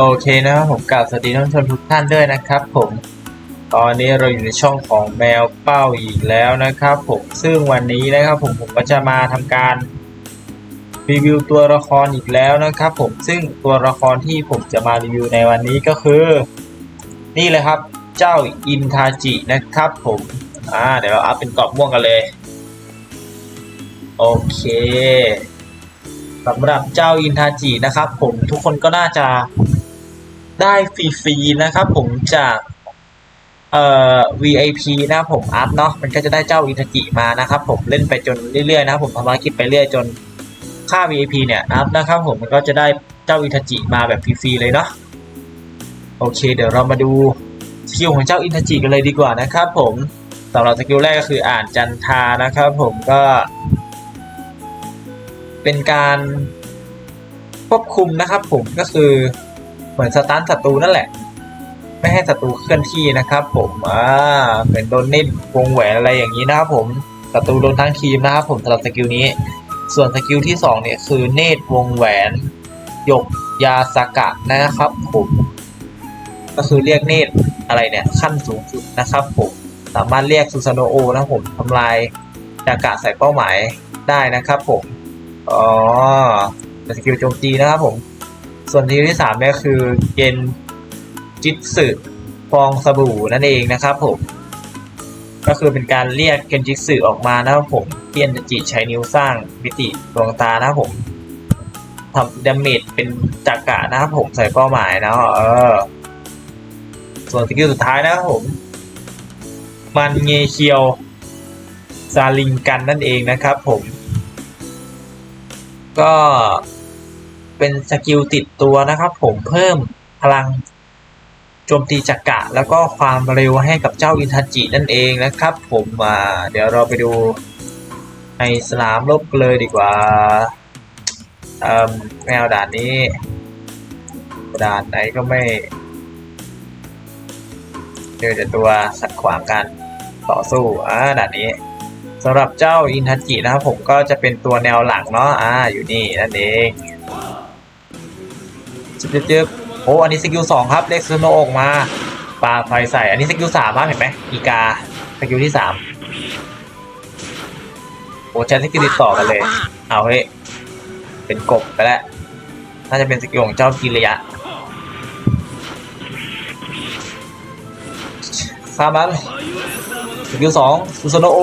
โอเคนะครับผมกล่าวสวัสดีท่านผู้ชมทุกท่านด้วยนะครับ ผม ตอนนี้เราอยู่ในช่องของแมวเป้าอีกแล้วนะครับ ผมซึ่งวันนี้นะครับผมผมก็จะมาทำการรีวิวตัวละครอีกแล้วนะครับ ผมซึ่งตัวละครที่ผมจะมารีวิวในวันนี้ก็คือ นี่เลยครับเจ้าอินทาจินะครับ ผมอ่าเดี๋ยวเราอัพเป็นกรอบม่วงกันเลย โอเคสำหรับเจ้าอินทาจินะครับ ผมทุกคนก็น่าจะ ได้ฟรีๆนะครับผมจากเอ่อ VIP นะผมอัพเนาะมันก็จะได้เจ้าอินทาจิมานะครับผมเล่นไปจนเรื่อยๆนะครับผมทำภารกิจไปเรื่อยจนค่า VIP เนี่ยอัพนะครับผมมันก็จะได้เจ้าอินทจิมาแบบฟรีๆเลยเนาะโอเค เดี๋ยวเรามาดูสกิลของเจ้าอินทจิกันเลยดีกว่านะครับผมสำหรับสกิลแรกก็คืออ่านจันทานะครับผมก็เป็นการควบคุมนะครับผมก็คือ เหมือนสตาร์ทศัตรูนั่นแหละ ไม่ให้ศัตรูเคลื่อนที่นะครับ ผมอ่าเหมือนโดนเน็ตวงแหวนอะไรอย่างนี้นะครับผมศัตรูโดนทั้งทีมนะครับผมสำหรับสกิลนี้ ส่วนสกิลที่สองเนี่ยคือเนตรวงแหวนหยกยาสกะนะครับผมก็คือเรียกเนตรอะไรเนี่ยขั้นสูงสุดนะครับผมสามารถเรียกซูซานโนโอนะผมทำลายจากะใส่เป้าหมายได้นะครับผม อ๋อสกิลโจมตีนะครับผม ส่วนสกิลที่สามเนี่ยคือเกนจิตสึฟองสบู่นั่นเองนะครับผมก็คือเป็นการเรียกเกนจิสึออกมานะครับผมเทียนจิใช้นิ้วสร้างมิติดวงตานะครับผมทำดาเมจเป็นจักระนะครับผมใส่เป้าหมายนะเออ ส่วนสกิลสุดท้ายนะครับผม มันเงเคียวซาลิงกันนั่นเองนะครับผม ก็ เป็นสกิลติดตัวนะครับ ผมเพิ่มพลังโจมตีจักระแล้วก็ความเร็วให้กับเจ้าอินทจินั่นเองนะครับ ผมมาเดี๋ยวเราไปดูในสนามรบเลยดีกว่าเอ่อแมวด่านนี้ ด่านไหนก็ไม่เจอแต่ตัวขัดขวางกันต่อสู้อ่าด่านนี้สำหรับเจ้าอินทจินะครับผมก็จะเป็นตัวแนวหลังเนาะอ่าอยู่นี่นั่นเอง จึ๊บจึ๊บโอ้อันนี้สกิลสองครับเล็กซูโนออกมาปลาไฟใส่ อันนี้สกิลสามเห็นไหมอีกาสกิลที่สามโอ้ใช้สกิลติดต่อกันเลย เอาเฮ้ยเป็นกบไปแล้วน่าจะเป็นสกิลของเจ้ากิริยะข้ามันสกิลสองซูซโนโอ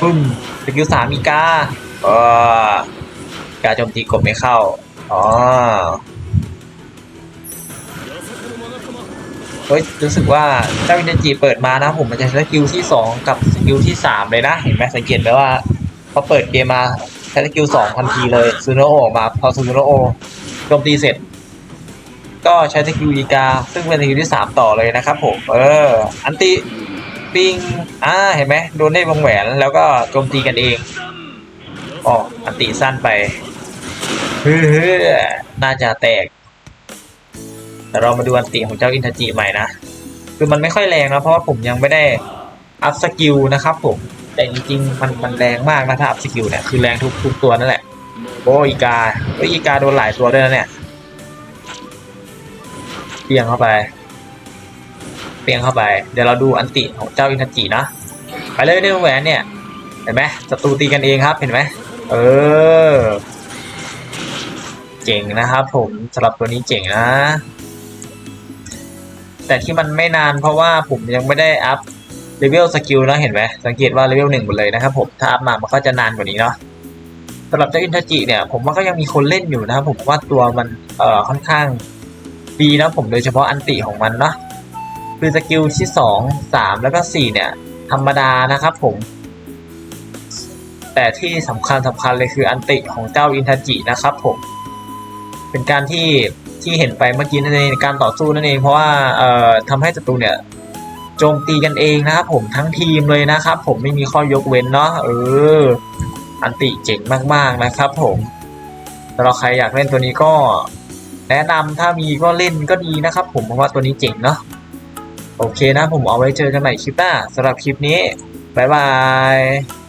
ปึ้มสกิลสามอีกาเออกาโจมตีกบไม่เข้าอ๋อ เฮ้ยรู้สึกว่าเจ้าอินเดจิเปิดมานะผมมันจะใช้สกิลที่สองกับสกิลที่สามเลยนะ เห็นไหมสังเกตไหมว่าพอเปิดเกมมาใช้สกิลสองทันทีเลยซูโนโอออกมาพอซูโนโอโจมตีเสร็จ ก็ใช้สกิลอีกา ซึ่งเป็นสกิลที่สามต่อเลยนะครับผม เออ อันติปิงอ่าเห็นไหมโดนได้วงแหวนแล้วก็โจมตีกันเองอ๋ออันติสั้นไปเฮ้อน่าจะแตก แต่เรามาดูอันติของเจ้าอินทจิใหม่นะ คือมันไม่ค่อยแรงนะเพราะว่าผมยังไม่ได้อัพสกิลนะครับผม แต่จริงๆมันมันแรงมากนะถ้าอัพสกิลเนี่ยคือแรงทุกทุกตัวนั่นแหละโอ้อีกาโอ้อีกาโดนหลายตัวด้วยนะเนี่ยเปียงเข้าไป เปียงเข้าไป เดี๋ยวเราดูอันติของเจ้าอินทจินะ ไปเลยเรื่องแหวนเนี่ย เห็นไหมศัตรูตีกันเองครับ เห็นไหม เออ เจ๋งนะครับผมสำหรับตัวนี้เจ๋งนะ แต่ที่มันไม่นานเพราะว่าผมยังไม่ได้อัพเลเวลสกิลนะเห็นไหมสังเกตว่าเลเวลหนึ่งหมดเลยนะครับผมถ้าอัพมามันก็จะนานกว่านี้เนาะสำหรับเจ้าอินทจิเนี่ย ผมว่าก็ยังมีคนเล่นอยู่นะครับผมว่าตัวมันเอ่อค่อนข้างดีนะผมโดยเฉพาะอันติของมันเนาะคือสกิลที่สองสามแล้วก็สี่เนี่ย ธรรมดานะครับผม แต่ที่สำคัญสำคัญเลยคืออันติของเจ้าอินทจินะครับผมเป็นการที่ ที่เห็นไปเมื่อกี้นั่นเองในการต่อสู้นั่นเองเพราะว่าเอ่อทำให้ศัตรูเนี่ยโจมตีกันเองนะครับผมทั้งทีมเลยนะครับผมไม่มีข้อยกเว้นเนาะเอออันติเจ๋งมากๆนะครับ ผมสำหรับใครอยากเล่นตัวนี้ก็ แนะนำถ้ามีก็เล่นก็ดีนะครับ ผมเพราะว่าตัวนี้เจ๋งเนาะโอเคนะผมเอาไว้เจอกันใหม่คลิปหน้าสำหรับคลิปนี้บ๊ายบาย